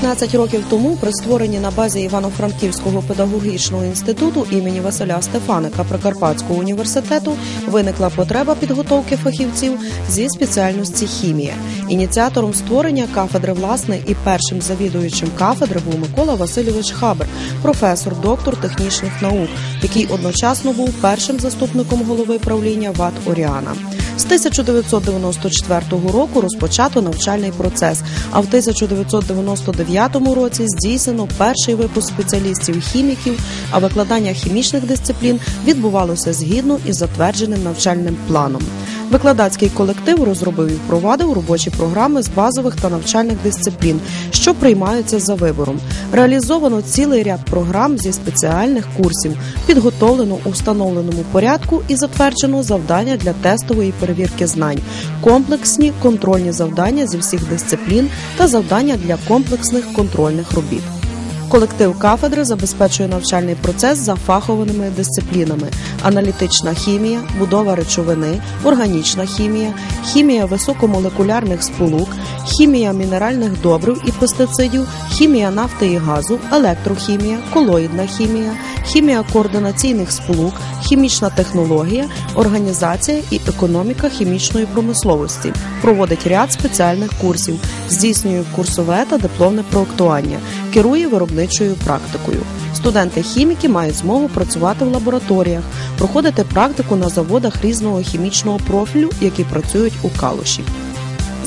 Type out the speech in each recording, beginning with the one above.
15 років тому при створенні на базі Івано-Франківського педагогічного інституту імені Василя Стефаника Прикарпатського університету виникла потреба підготовки фахівців зі спеціальності хімія. Ініціатором створення кафедри власне і першим завідуючим кафедри був Микола Васильович Хабер, професор, доктор технічних наук, який одночасно був першим заступником голови правління ВАТ Оріана. З 1994 року розпочато навчальний процес, а в 1999 році здійснено перший випуск спеціалістів-хіміків, а викладання хімічних дисциплін відбувалося згідно із затвердженим навчальним планом. Викладацький колектив розробив і впровадив робочі програми з базових та навчальних дисциплін, що приймаються за вибором. Реалізовано цілий ряд програм зі спеціальних курсів, підготовлено у встановленому порядку і затверджено завдання для тестової перевірки знань, комплексні контрольні завдання зі всіх дисциплін та завдання для комплексних контрольних робіт. Колектив кафедри забезпечує навчальний процес за фаховими дисциплінами: аналітична хімія, будова речовини, органічна хімія, хімія високомолекулярних сполук, хімія мінеральних добрив і пестицидів, хімія нафти і газу, електрохімія, колоїдна хімія, хімія координаційних сполук, хімічна технологія, організація і економіка хімічної промисловості. Проводить ряд спеціальних курсів, здійснює курсове та дипломне проектування, керує виробничою практикою. Студенти-хіміки мають змогу працювати в лабораторіях, проходити практику на заводах різного хімічного профілю, які працюють у калуші.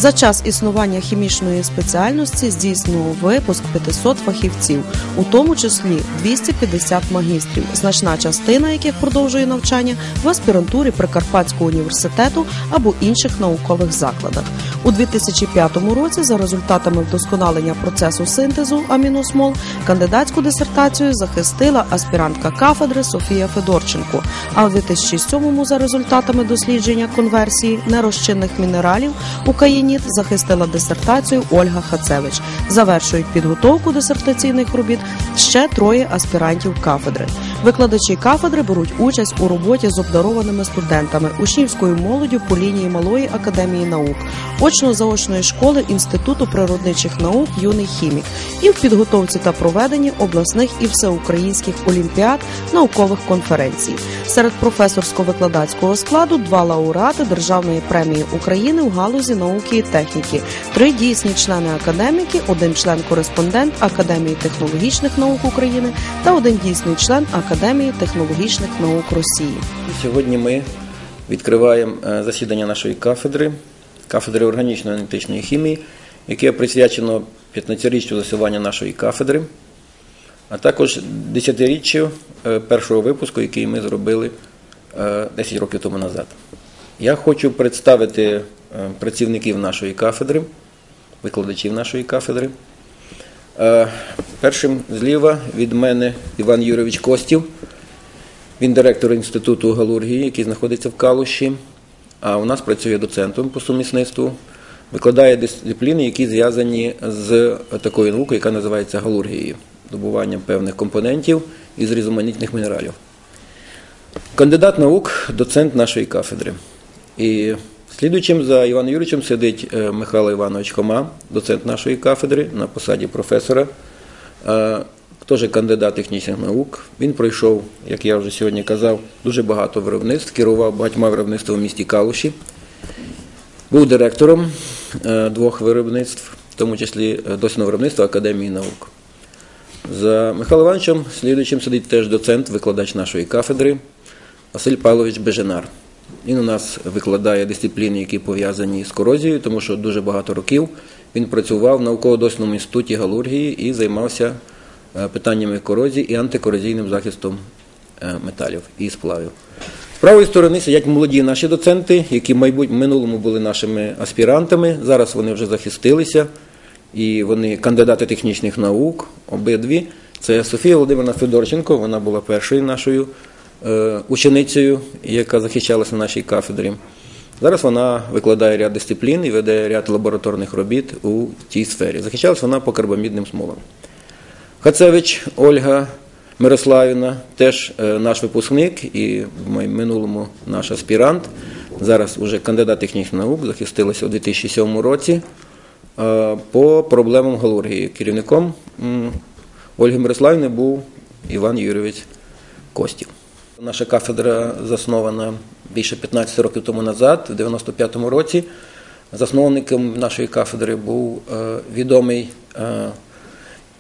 За час існування хімічної спеціальності здійснював випуск 500 фахівців, у тому числі 250 магістрів, значна частина яких продовжує навчання в аспірантурі Прикарпатського університету або інших наукових закладах. У 2005 році, за результатами вдосконалення процесу синтезу аміносмол, кандидатську дисертацію захистила аспірантка кафедри Софія Федорченко. А у 2007 за результатами дослідження конверсії нерозчинних мінералів у каїні захистила дисертацію Ольга Хацевич. Завершують підготовку дисертаційних робіт ще троє аспірантів кафедри. Викладачі кафедри беруть участь у роботі з обдарованими студентами, учнівською молоддю по лінії Малої академії наук, очно-заочної школи Інституту природничих наук Юний хімік і в підготовці та проведенні обласних і всеукраїнських олімпіад наукових конференцій. Серед професорсько-викладацького складу два лауреати Державної премії України в галузі науки і техніки, три дійсні члени академіки, один член-кореспондент Академії технологічних наук України та один дійсний член Академії технологічних наук Росії. Сьогодні ми відкриваємо е, засідання нашої кафедри, кафедри органічної аналітичної хімії, яке присвячено 15-річчю засування нашої кафедри, а також 10-річчю е, першого випуску, який ми зробили е, 10 років тому назад. Я хочу представити е, працівників нашої кафедри, викладачів нашої кафедри. Е, Першим зліва від мене Іван Юрійович Костів. Він директор інституту галургії, який знаходиться в Калуші. А у нас працює доцентом по сумісництву, викладає дисципліни, які зв'язані з такою наукою, яка називається галургією, добуванням певних компонентів із різноманітних мінералів. Кандидат наук, доцент нашої кафедри. І слідуючим за Іваном Юрійовичем сидить е, Михайло Іванович Хома, доцент нашої кафедри на посаді професора, е, теж кандидат технічних наук. Він пройшов, як я вже сьогодні казав, дуже багато виробництв, керував багатьма виробництвами в місті Калуші, був директором е, двох виробництв, в тому числі досвідного виробництва Академії наук. За Михайлом Івановичем слідуючим сидить теж доцент, викладач нашої кафедри Василь Павлович Беженар. Він у нас викладає дисципліни, які пов'язані з корозією, тому що дуже багато років він працював в науково-дослідному інституті галургії і займався е, питаннями корозії і антикорозійним захистом е, металів і сплавів. З правої сторони сидять молоді наші доценти, які в минулому були нашими аспірантами. Зараз вони вже захистилися, і вони кандидати технічних наук, обидві. Це Софія Володимирівна Федорченко, вона була першою нашою ученицею, яка захищалася на нашій кафедрі. Зараз вона викладає ряд дисциплін і веде ряд лабораторних робіт у тій сфері. Захищалася вона по карбамідним смолам. Хацевич Ольга Мирославівна, теж е, наш випускник і в минулому наш аспірант. Зараз уже кандидат технічних наук, захистилася у 2007 році. е, по проблемам галургії. Керівником Ольги Мирославівни був Іван Юрійович Костів. Наша кафедра заснована більше 15 років тому назад, в 95-му році. Засновником нашої кафедри був е, відомий е,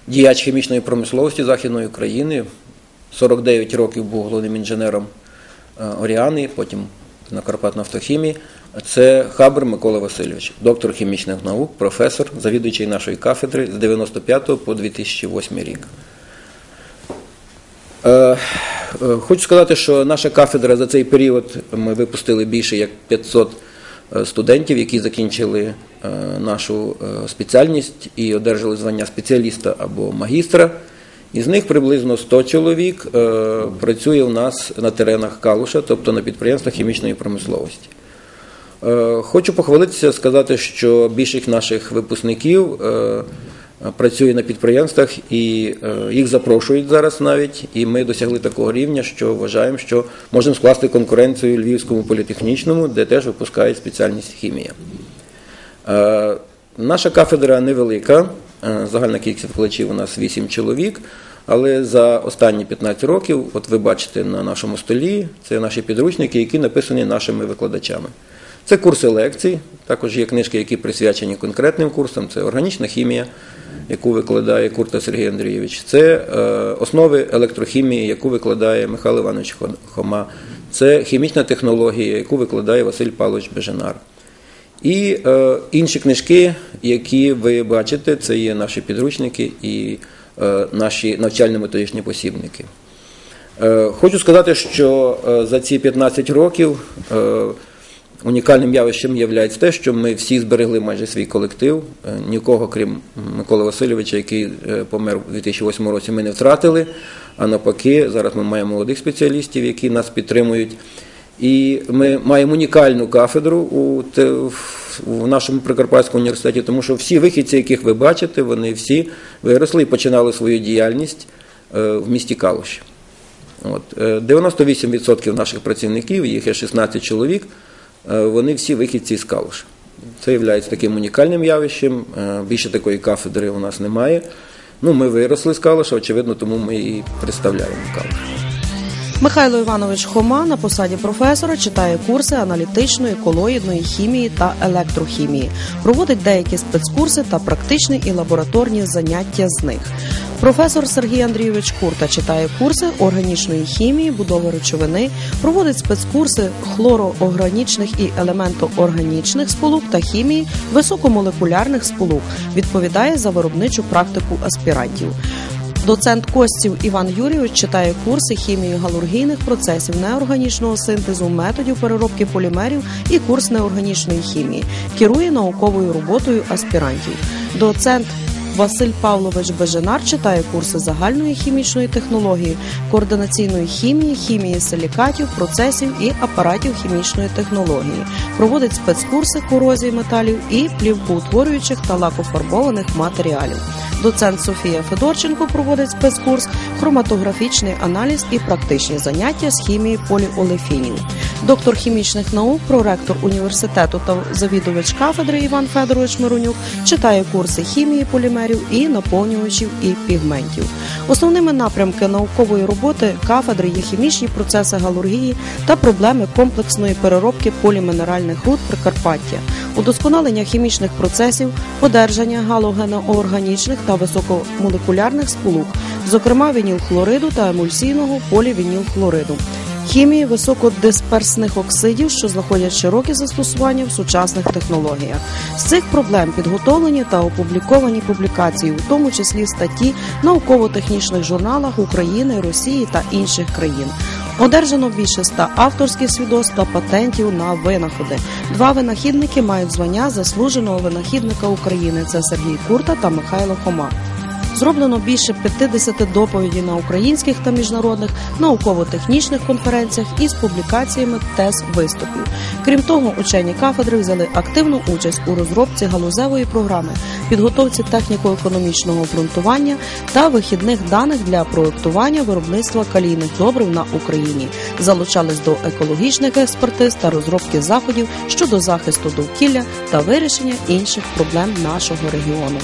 діяч хімічної промисловості Західної України. 49 років був головним інженером е, Оріани, потім на Карпатнафтохімії. Це Хабр Микола Васильович, доктор хімічних наук, професор, завідуючий нашої кафедри з 95 по 2008 рік. Е, е, Хочу сказати, що наша кафедра за цей період ми випустили більше як 500 е, студентів, які закінчили нашу спеціальність і одержали звання спеціаліста або магістра. Із них приблизно 100 чоловік працює у нас на теренах Калуша, тобто на підприємствах хімічної промисловості. Хочу похвалитися, сказати, що більшість наших випускників працює на підприємствах і е, їх запрошують зараз навіть. І ми досягли такого рівня, що вважаємо, що можемо скласти конкуренцію Львівському політехнічному, де теж випускають спеціальність хімія. Е, Наша кафедра невелика, е, загальна кількість викладачів у нас 8 чоловік, але за останні 15 років, от ви бачите на нашому столі, це наші підручники, які написані нашими викладачами. Це курси лекцій, також є книжки, які присвячені конкретним курсам, це органічна хімія, яку викладає Курта Сергій Андрійович, це е, основи електрохімії, яку викладає Михайло Іванович Хома, це хімічна технологія, яку викладає Василь Павлович Беженар. І е, інші книжки, які ви бачите, це є наші підручники і е, наші навчально-методичні посібники. Е, хочу сказати, що е, за ці 15 років е, унікальним явищем є те, що ми всі зберегли майже свій колектив. Е, нікого, крім Миколи Васильовича, який е, помер у 2008 році, ми не втратили. А навпаки, зараз ми маємо молодих спеціалістів, які нас підтримують. І ми маємо унікальну кафедру у, в- нашому Прикарпатському університеті, тому що всі вихідці, яких ви бачите, вони всі виросли і починали свою діяльність е, в місті Калуші. От. е, 98% наших працівників, їх є 16 чоловік, вони всі вихідці з Калуша. Це є таким унікальним явищем. е, Більше такої кафедри у нас немає. Ну, ми виросли з Калуша, очевидно, тому ми і представляємо Калуш. Михайло Іванович Хома на посаді професора читає курси аналітичної, колоїдної хімії та електрохімії, проводить деякі спецкурси та практичні і лабораторні заняття з них. Професор Сергій Андрійович Курта читає курси органічної хімії, будови речовини, проводить спецкурси хлороорганічних і елементоорганічних сполук та хімії високомолекулярних сполук, відповідає за виробничу практику аспірантів. Доцент Костів Іван Юрійович читає курси хімії галургійних процесів неорганічного синтезу, методів переробки полімерів і курс неорганічної хімії. Керує науковою роботою аспірантів. Доцент Василь Павлович Беженар читає курси загальної хімічної технології, координаційної хімії, хімії силікатів, процесів і апаратів хімічної технології. Проводить спецкурси корозії металів і плівкоутворюючих та лакофарбованих матеріалів. Доцент Софія Федорченко проводить спецкурс хроматографічний аналіз і практичні заняття з хімії поліолефінів. Доктор хімічних наук, проректор університету та завідувач кафедри Іван Федорович Миронюк читає курси хімії полімерів і наповнювачів і пігментів. Основними напрямки наукової роботи кафедри є хімічні процеси галургії та проблеми комплексної переробки полімінеральних руд Прикарпаття, удосконалення хімічних процесів, одержання галогеноорганічних та високомолекулярних сполук, зокрема вінілхлориду та емульсійного полівінілхлориду. Хімії високодисперсних оксидів, що знаходять широке застосування в сучасних технологіях. З цих проблем підготовлені та опубліковані публікації, у тому числі статті науково-технічних журналах України, Росії та інших країн. Одержано більше ста авторських свідоцтв та патентів на винаходи. Два винахідники мають звання заслуженого винахідника України. Це Сергій Курта та Михайло Хома. Зроблено більше 50 доповідей на українських та міжнародних науково-технічних конференціях із публікаціями тез виступів. Крім того, учені кафедри взяли активну участь у розробці галузевої програми, підготовці техніко-економічного обґрунтування та вихідних даних для проектування виробництва калійних добрив на Україні. Залучались до екологічних експертиз та розробки заходів щодо захисту довкілля та вирішення інших проблем нашого регіону.